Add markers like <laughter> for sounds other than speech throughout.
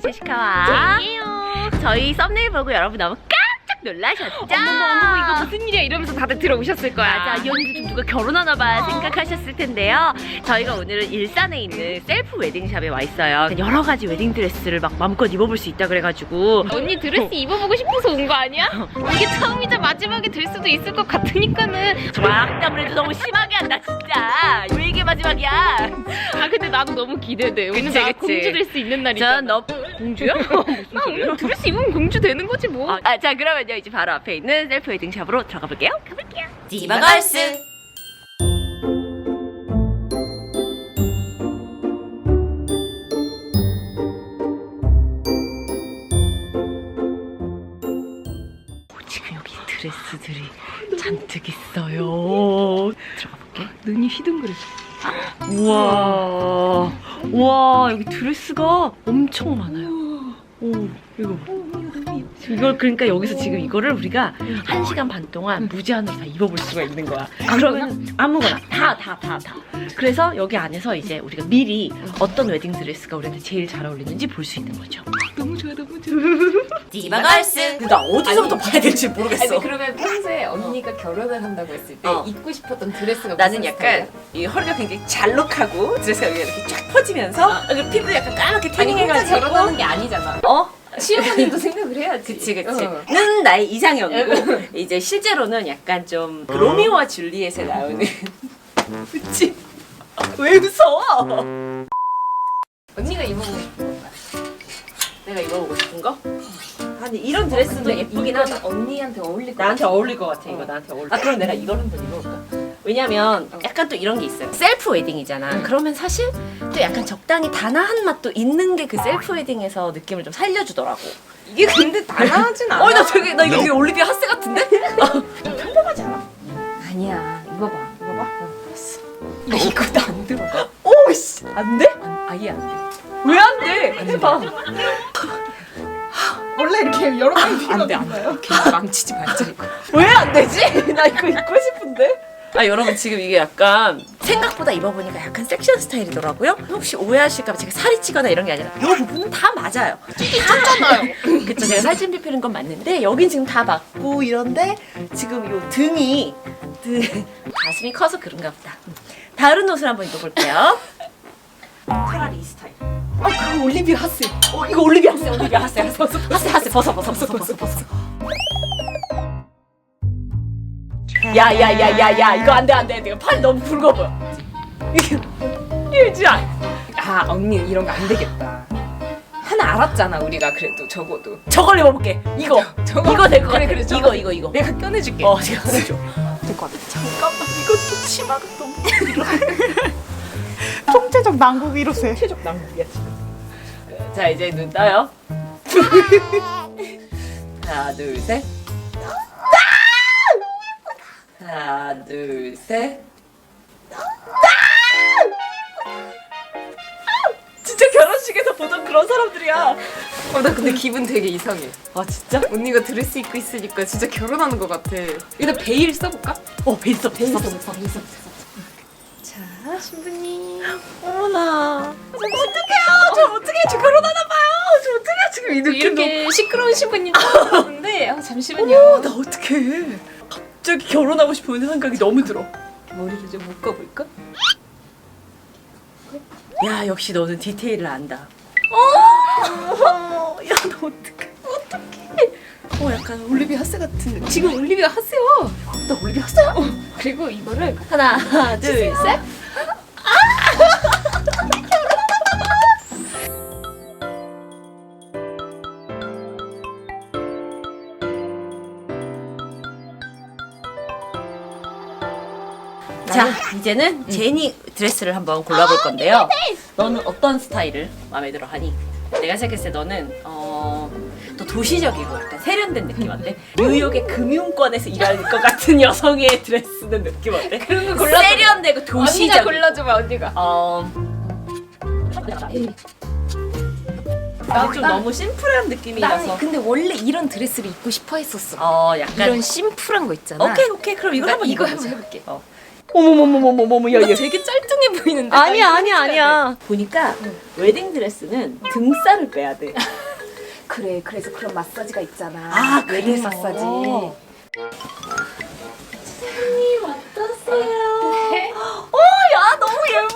댄스 제시카와 저희 썸네일 보고 여러분 너무 깜짝 놀라셨죠? 어머 어머 이거 무슨 일이야 이러면서 다들 들어오셨을 거야. 맞아, 이 언니도 좀 누가 결혼하나 봐 생각하셨을 텐데요. 저희가 오늘은 일산에 있는 셀프 웨딩샵에 와 있어요. 여러 가지 웨딩 드레스를 막 마음껏 입어볼 수 있다 그래가지고 언니 드레스 입어보고 싶어서 온 거 아니야? <laughs> 이게 처음이자 마지막이 될 수도 있을 것 같으니까는. 막 담을 너무 심하게 한다 진짜. 왜 마지막이야? <laughs> 아 근데 나도 너무 기대돼. 그치, 나 그치. 공주 될 수 있는 날이잖아. 전너 공주야? <laughs> 나 오늘 드레스 입으면 공주 되는 거지 뭐. 아, 아, 자 그러면요 이제 바로 앞에 있는 셀프 웨딩샵으로 들어가 볼게요. 가볼게요. 디바걸스 지금 여기 드레스들이 잔뜩 있어요. 들어가 볼게. 눈이 휘둥그레. 우와, 우와 여기 드레스가 엄청 많아요. 오, 이거 봐. 이걸 그러니까 여기서 지금 이거를 우리가 한 시간 반 동안 무제한으로 다 입어볼 수가 있는 거야. 그러면 아무거나 다 다 다 다. 그래서 여기 안에서 이제 우리가 미리 어떤 웨딩 드레스가 우리한테 제일 잘 어울리는지 볼 수 있는 거죠. 너무 좋아 너무 좋아. <laughs> 디바걸스 나 어디서부터 봐야 될지 모르겠어 아니 그러면 평소에 언니가 결혼을 한다고 했을 때 어. 입고 싶었던 드레스가 나는 무슨 약간 이 허리가 굉장히 잘록하고 드레스가 여기가 이렇게 쫙 퍼지면서 그 피부도 약간 까맣게 아니 혼자 태닝해가지고 결혼하는 게 아니잖아. 어? 시어머님도 생각을 해야지. 그치 그치 어. 는 나의 이상형이고 이제 실제로는 약간 좀그 로미오와 줄리엣에 나오는 그치 왜 웃어? 언니가 입어보고 싶은 거야. 내가 입어보고 싶은 거? 아니 이런 드레스도 예쁘긴 하다 언니한테 어울릴 것 나한테. 어울릴 것 같아 이거 어. 나한테 어울릴 아 그럼 내가 이걸 한번 입어볼까? 왜냐면 약간 또 이런 게 있어요 셀프 웨딩이잖아 그러면 사실 또 약간 적당히 단아한 맛도 있는 게 그 셀프 웨딩에서 느낌을 좀 살려주더라고 이게 근데 단아하진 <laughs> 않아. 어나 되게 나 이거 되게 올리비아 하스 같은데? <laughs> 평범하지 않아? 아니야. 입어봐. 입어봐. 알았어 야, 이거 나안 들어가. 오씨 안 돼? 안, 아예 안 돼. 왜 안 돼? 해봐 <laughs> 원래 이렇게 여러 번 필요 안 돼, 안 돼. 망치지 말자, 이거. 왜 안 되지? 나 이거 입고 싶은데. 아 여러분 지금 이게 약간 생각보다 입어보니까 약간 섹시한 스타일이더라고요. 혹시 오해하실까봐 제가 살이 찌거나 이런 게 아니라 이 부분은 다 맞아요. 찌잖아요. <laughs> 그쵸 제가 살찐 피피는 건 맞는데 여긴 지금 다 맞고 이런데 지금 요 등이 등 가슴이 커서 그런가 보다. 다른 옷을 한번 입어볼게요. 차라리 이 스타일. 아 그거 올리비아 하스 어 이거 올리비아 하세 올리비아 하세 하세 하세 하세 벗어 벗어 벗어 벗어 벗어. 야야야야야 이거 안돼 안돼 내가 팔 너무 굵어 보여. 유지야. 아, 언니 이런 거 안 되겠다. 하나 알았잖아, 우리가 그래도 적어도. 저걸 입어볼게. 이거 저거. 이거 될 것 그래, 같아. 그래, 저거. 이거 이거 이거. 내가 꺼내줄게. 어 제가 해줘. 될것 같아. 잠깐만 이거 치마가 너무 통제적 난국 이로세 최적 낭비야 지금. 자 이제 눈 떠요. <laughs> 하나 둘 셋. 하나 둘 셋. 진짜 결혼식에서 보던 그런 사람들이야. 어, 나 근데 기분 되게 이상해. 아 진짜? 언니가 드레스 입고 있으니까 진짜 결혼하는 것 같아. 일단 베일 써볼까? 어 베이스 베이스 베일 써볼까? 자, 신부님. 어머나. 어떡해요? 저 어떻게 저 결혼하나 봐요. 저 어떻게 지금 이 느낌 이렇게 시끄러운 신부님 <laughs> 봤는데 아, 잠시만요. 너무. 나 어떡해. 갑자기 결혼하고 싶은 생각이 너무 들어. 머리를 좀 묶어볼까? 야 역시 너는 디테일을 안다. 어. <laughs> 야 너 어떡해. 어떡해. 어 약간 올리비아 하스 같은. 지금 올리비아 하세요. 나 올리비아 하스야? 그리고 이거를 하나 둘 셋. 자 이제는 제니 드레스를 한번 골라볼 건데요. 너는 어떤 스타일을 마음에 들어 하니? 내가 생각했을 때 너는 어, 또 도시적이고 약간 세련된 느낌 어때? 뉴욕의 금융권에서 일할 것 같은 여성의 <laughs> 드레스는 느낌 어때? 그런 거 골라줘. 세련되고 언니가 도시적. 골라줘봐 언니가. 어. 나좀 너무 심플한 느낌이라서. 근데 원래 이런 드레스를 입고 싶어 했었어. 어 약간. 이런 심플한 거 있잖아. 오케이 오케이 그럼 나 한번 이거 입어보자. 한번 해볼게. 어. 어머머머머머머머 야 얘. 되게 짤뚱해 보이는데. 아니야 아니야 아니야. 보니까 웨딩 드레스는 등살을 빼야 돼. <laughs> 그래, 그래서 그런 마사지가 있잖아. 아, 웨딩 그래서. 마사지. 어, 야 너무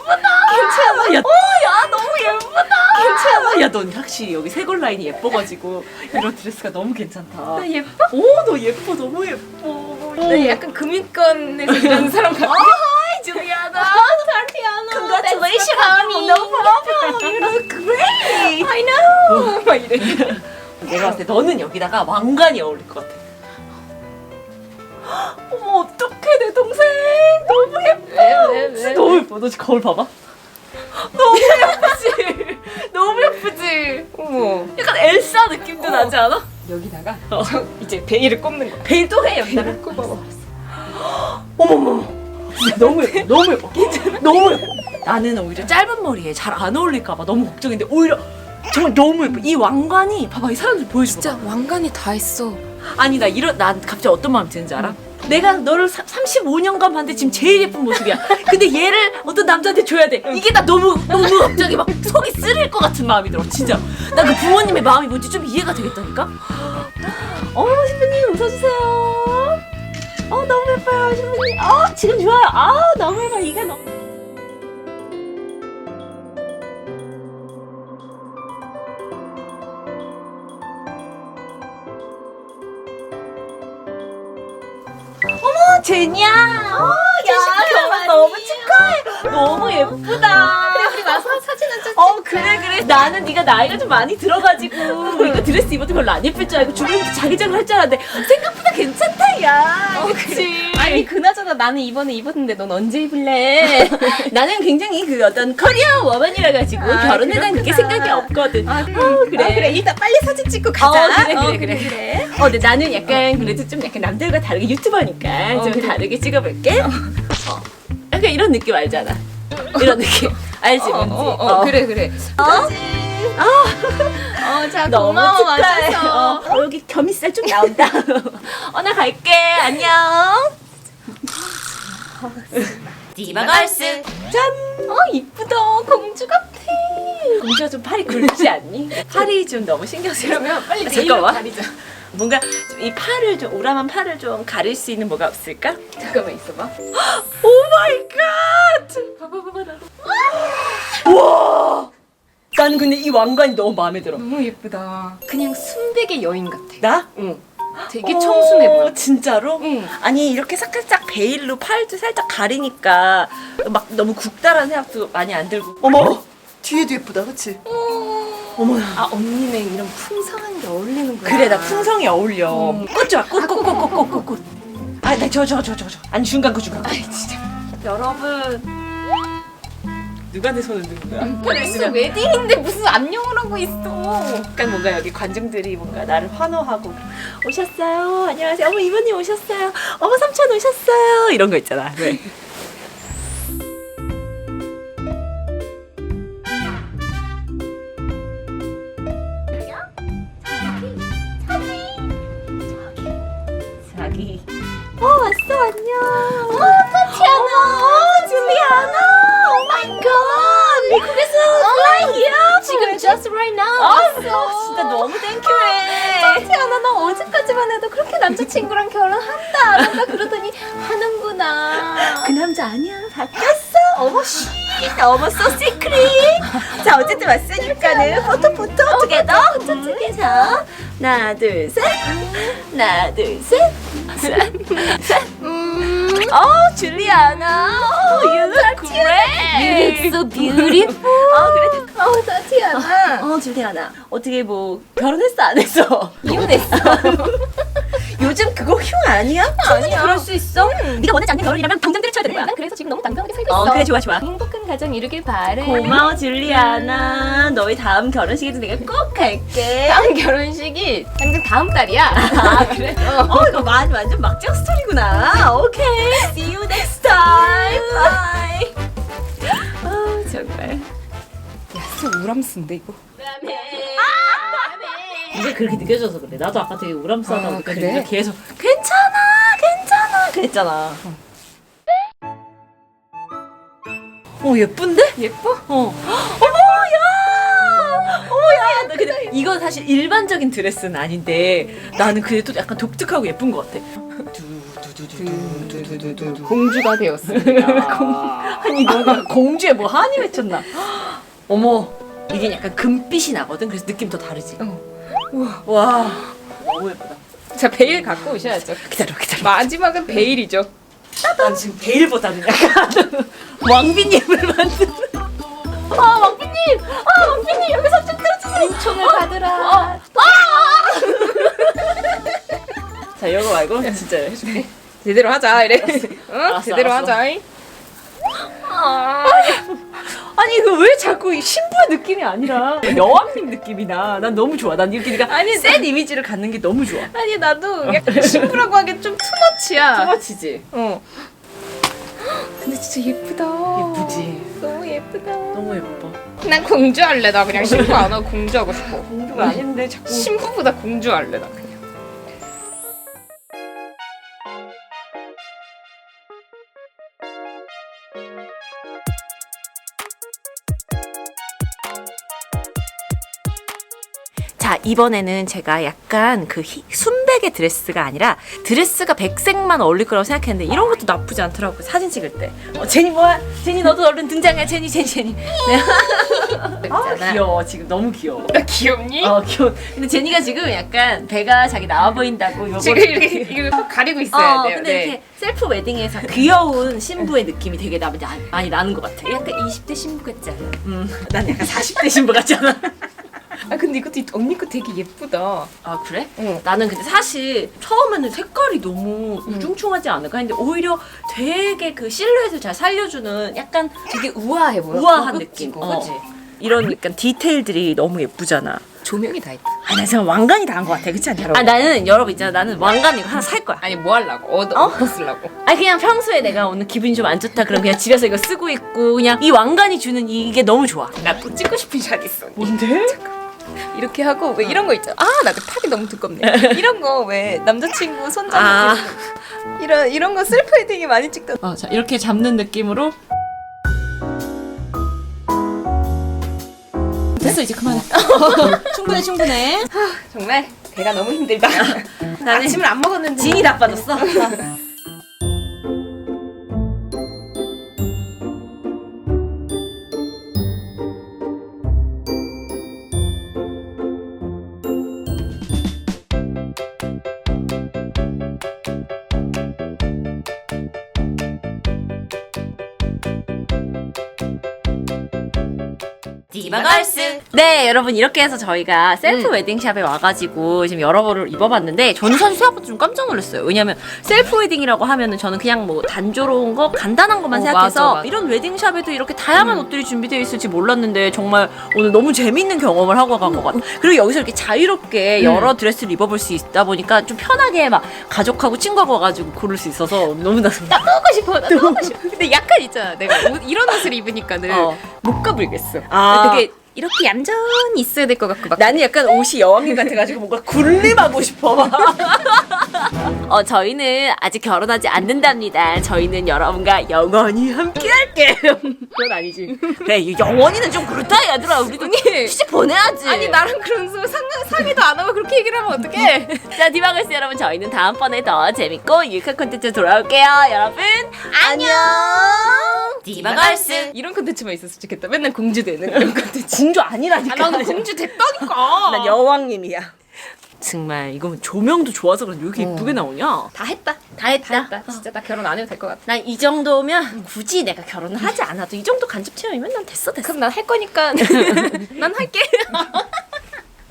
예쁘다. 괜찮아. 야, 어, 야 너무 예쁘다. 괜찮아. 야, 넌 확실히 여기 쇄골 라인이 예뻐가지고 이런 드레스가 너무 괜찮다. 나 예뻐? 오, 너 예뻐, 너무 예뻐. 나 약간 금융권에서 일하는 <laughs> 사람 같아. Hi, Juliana. 타티아나. Congratulations, honey. No problem. You look great. I know. 막 이래. <laughs> 내가 봤을 때 너는 여기다가 왕관이 어울릴 것 같아. 어떡해, 내 동생. 너무 예뻐. 왜, 왜, 진짜 왜? 너무 예뻐. 너 지금 거울 봐봐. 너무 예쁘지? 너무 예쁘지? 어머. 약간 엘사 느낌도 나지 않아? 여기다가 저 이제 베일을 꼽는 거야. 베일도 해, 여기다가. 꼽아봐. 어머머머. 진짜 너무 예뻐. 너무 예뻐. 괜찮아? 너무 예뻐. 나는 오히려 짧은 머리에 잘 안 어울릴까봐 너무 걱정인데 오히려 정말 너무 예뻐. 이 왕관이 봐봐 이 사람들 보여줘. 진짜 왕관이 다 있어. 아니 나 이런 난 갑자기 어떤 마음이 드는지 알아? 내가 너를 사, 35년간 봤는데 지금 제일 예쁜 모습이야. 근데 얘를 어떤 남자한테 줘야 돼. 이게 나 너무 너무 갑자기 막 속이 쓰릴 것 같은 마음이 들어. 진짜. 나 그 부모님의 마음이 뭔지 좀 이해가 되겠다니까. 어 신부님 웃어주세요. 어 너무 예뻐요 신부님. 어 지금 좋아요. 아 너무 예뻐 이게 너무. 제니야. 어야 결혼 너무 축하해. 너무 예쁘다. 그래 우리 와서 사진 한 장. 어 그래 그래 나는 네가 나이가 좀 많이 들어가지고 이거 드레스 입어도 별로 안 예쁠 줄 알고 주변에서 자기장을 할 줄 알았는데 생각보다 괜찮다 야 그치 아니 그나저나 나는 이번에 입었는데 넌 언제 입을래? <laughs> 나는 굉장히 그 어떤 커리어 워먼이라 가지고 아, 결혼에 대한 그게 그렇구나. 생각이 없거든 아, 어, 그래. 아, 그래 일단 빨리 사진 찍고 어, 가자. 그래, 그래, 어, 그래, 그래. 어, 근데 나는 약간 그래도 좀 약간 남들과 다르게 유튜버니까 어, 좀 그래. 다르게 찍어볼게. 어. 약간 이런 느낌 알잖아. 이런 느낌. 알지, 어, 뭔지. 어, 어, 그래 그래. 어? 어, 자 너무 고마워 축하해. 와줘서. 어, 어, 여기 겸이살 좀 나온다. <laughs> 어, 나 갈게. 안녕. 디바걸스. 짠. 어 이쁘다 공주 같아. 공주가 좀 팔이 굵지 않니? <laughs> 팔이 좀 너무 신경. 그러면 빨리 아, 잠깐만. 가리자. 뭔가 좀이 팔을 좀 오람한 팔을 좀 가릴 수 있는 뭐가 없을까? 잠깐만 있어봐. <gasps> 오 마이 갓! 봐봐 봐봐 나도. 우와! 나는 근데 이 왕관이 너무 마음에 들어. 너무 예쁘다. 그냥 순백의 여인 같아. 나? 응. 되게 청순해 보여. 진짜로? 응. 아니 이렇게 살짝 베일로 팔도 살짝 가리니까 막 너무 국다라는 생각도 많이 안 들고. 어머! 뒤에도 예쁘다, 그치? 어머나. 아 언니는 이런 풍성한 게 어울리는 거야. 그래 나 풍성이 어울려. 음. 꽃 좋아, 꽃, 꽃, 꽃, 꽃, 꽃, 꽃, 꽃. 아, 나저저 저 저 저. 아니 중간 거 중간 거. 아이 진짜. 여러분. 누가 내 손을 든 거야? 그래서 웨딩인데 무슨 안녕을 하고 있어. 약간 뭔가 여기 관중들이 뭔가 나를 환호하고 오셨어요. 안녕하세요. 어머 이모님 오셨어요. 어머 삼촌 오셨어요. 이런 거 있잖아. 왜? 안 한다 그러더니 하는구나. 그 남자 아니야. 바뀌었어. 어머 씨. 어머 so secret. 자 어쨌든 왔으니까는 포토 포토 투게더. 포토 투게더. 하나 둘 셋. 하나 둘 셋. 셋. 셋. 음. 어 줄리아나. 어, you look great. so beautiful. 어 그래. 어 타티아나. 어 줄리아나. 어떻게 뭐 결혼했어 안 했어? 이혼했어. <laughs> 요즘 그거 흉 아니야? 아니야. 그럴 수 있어? 네가 원하지 않는 결혼이라면 당장 때려쳐야 되는 거야. 난 그래서 지금 너무 당당하게 살고 있어. 어 그래 좋아 좋아. 행복한 가정 이루길 바래. 고마워 줄리아나 너희 다음 결혼식에도 내가 꼭 갈게 다음 결혼식이 당장 다음 달이야. <laughs> 아 그래? 어 이거 완, 완전 막장 스토리구나 오케이 See you next time Bye 아 정말 진짜 우람스인데 이거. 이게 그렇게 느껴져서 그래 나도 아까 되게 우람싸다고 아, 느꼈는데 그래? 계속 괜찮아 괜찮아 그랬잖아 어 예쁜데? 예뻐? 어. 어머 야! 어머 야! 나 근데 이건 사실 일반적인 드레스는 아닌데 나는 그래도 약간 독특하고 예쁜 것 같아. 두두두두두두두. 공주가 되었습니다. 아니 너가 공주에 뭐 한이 맺혔나? 어머 이게 약간 금빛이 나거든. 그래서 느낌 더 다르지. 어. 와 너무 예쁘다. 자 베일 갖고 오셔야죠. 기다려 기다려. 마지막은 베일이죠. 난 지금 베일보다는 약간 <laughs> 왕비님을 만드는. 아 왕비님, 아 왕비님 여기서 좀 들어주세요. 인총을 받으라. 자 이거 말고 진짜 해줄게. 제대로 하자 이래. 응? 알았어, 제대로 알았어. 하자. 아니 이거 왜 자꾸 이 신부의 느낌이 아니라 여왕님 느낌이 나. 난 너무 좋아. 난 이렇게 네가 아니, 센 이미지를 갖는 게 너무 좋아. 아니 나도 약간 신부라고 하기 좀 투머치야. 투머치지. 어. 근데 진짜 예쁘다. 예쁘지. 너무 예쁘다. 너무 예뻐. 난 공주 할래. 나 그냥 신부 안 하고 공주 하고 싶어. 공주가 아닌데 자꾸. 신부보다 공주 할래 나 그냥. 자 이번에는 제가 약간 그 희- 순백의 드레스가 아니라 드레스가 백색만 어울릴 거라고 생각했는데 이런 것도 나쁘지 않더라고요 사진 찍을 때 어, 제니 뭐야? 제니 너도 얼른 등장해 제니 제니 제니 네. <laughs> 아 귀여워 지금 너무 귀여워 나 귀엽니? 어 귀여워 근데 제니가 지금 약간 배가 자기 나와 보인다고 요거 지금 이렇게 이걸 꼭 가리고 있어야 어, 돼요. 근데 네. 이렇게 셀프 웨딩에서 귀여운 신부의 느낌이 되게 나, 나, 많이 나는 것 같아 약간 20대 신부 같지 않아? 음 난 약간 40대 신부 같지 않아? <laughs> 아 근데 이것도 언니 거 되게 예쁘다. 아 그래? 응. 나는 근데 사실 처음에는 색깔이 너무 우중충하지 않을까 했는데 오히려 되게 그 실루엣을 잘 살려주는 약간 되게 우아해 보여. 우아한 고급진 느낌. 거, 어. 그치? 이런 약간 디테일들이 너무 예쁘잖아. 조명이 다 있다. 아, 나 지금 왕관이 다 한 것 같아. 그렇지 않냐? 아, 나는 여러분 있잖아. 나는 왕관 이거 하나 살 거야. 아니 뭐 하려고? 어, 어? 어? 쓰려고? 아니 그냥 평소에 내가 오늘 기분이 좀 안 좋다 그럼 그냥 집에서 이거 쓰고 있고 그냥 이 왕관이 주는 이게 너무 좋아. 나 또 찍고 싶은 샷 있어. 언니. 뭔데? 이렇게 하고 왜 이런 거 있잖아. 아, 나그 팔이 너무 두껍네. 이런 거 왜 남자친구 손잡고 아. 이런 이런 거 셀프 웨딩이 많이 찍던. 어, 자 이렇게 잡는 느낌으로 됐어 이제 그만해. <laughs> 충분해 충분해. 정말 배가 너무 힘들다. 나는 아침을 안 먹었는데. 진이 나빠졌어. <laughs> 디바걸스. 네, 여러분 이렇게 해서 저희가 셀프 웨딩샵에 와가지고 지금 여러 벌을 입어봤는데 저는 사실 생각보다 좀 깜짝 놀랐어요. 왜냐면 셀프 웨딩이라고 하면은 저는 그냥 뭐 단조로운 거, 간단한 것만 어, 생각해서 맞아, 맞아. 이런 웨딩샵에도 이렇게 다양한 옷들이 준비되어 있을지 몰랐는데 정말 오늘 너무 재밌는 경험을 하고 간 것 같아요. 그리고 여기서 이렇게 자유롭게 여러 드레스를 입어볼 수 있다 보니까 좀 편하게 막 가족하고 친구하고 와가지고 고를 수 있어서 너무나 하고 <laughs> 싶어. 나 하고 싶어. 근데 약간 있잖아. 내가 옷, 이런 옷을 입으니까는 어. 못 가불겠어. 아. 되게 이렇게 얌전히 있어야 될 것 같고 막. 나는 약간 옷이 여왕님 같아가지고 뭔가 굴림하고 싶어. <laughs> 어, 저희는 아직 결혼하지 않는답니다. 저희는 여러분과 영원히 함께할게요. <laughs> 그건 아니지. 그래, 이 영원히는 좀 그렇다, 얘들아. 우리도. 시집 보내야지. 아니 나랑 그런 소 상, 상의도 안 하고 그렇게 얘기를 하면 어떡해 <laughs> 자, 디바걸스 여러분, 저희는 다음번에 더 재밌고 유익한 콘텐츠 돌아올게요. 여러분, 안녕. 디바걸스. 이런 콘텐츠만 있었으면 좋겠다 맨날 공주 되는 그런 콘텐츠 공주 아니라니까. 아 나는 공주 됐다니까 난 여왕님이야. 정말 이건 조명도 좋아서 그런지 왜 이렇게 이쁘게 나오냐? 다 했다 다 했다. 나 진짜 나 결혼 안 해도 될 것 같아 난 이 정도면 굳이 내가 결혼을 하지 않아도 이 정도 간접 체험이면 난 됐어 됐어. 그럼 난 할 거니까 <laughs> 난 할게 <laughs>